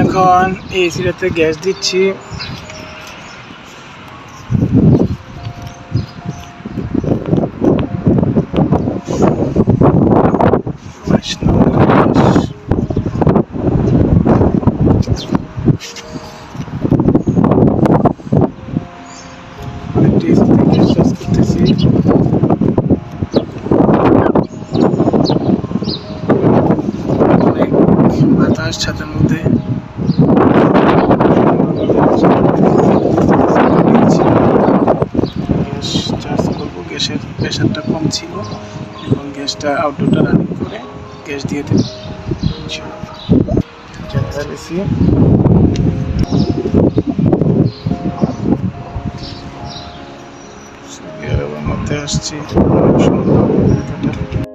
এখন এই সিরাতে গ্যাস দিচ্ছি। বাইশ নম্বর বাতাস ছাতার মধ্যে। গ্যাস চার্জ করব গ্যাসের প্রেশারটা কম ছিল। এবং গ্যাসটা আউটডোরটা রানিং করে গ্যাস দিয়ে দেব। এসি সৌদি আরবের মধ্যে আসছি। সুন্দর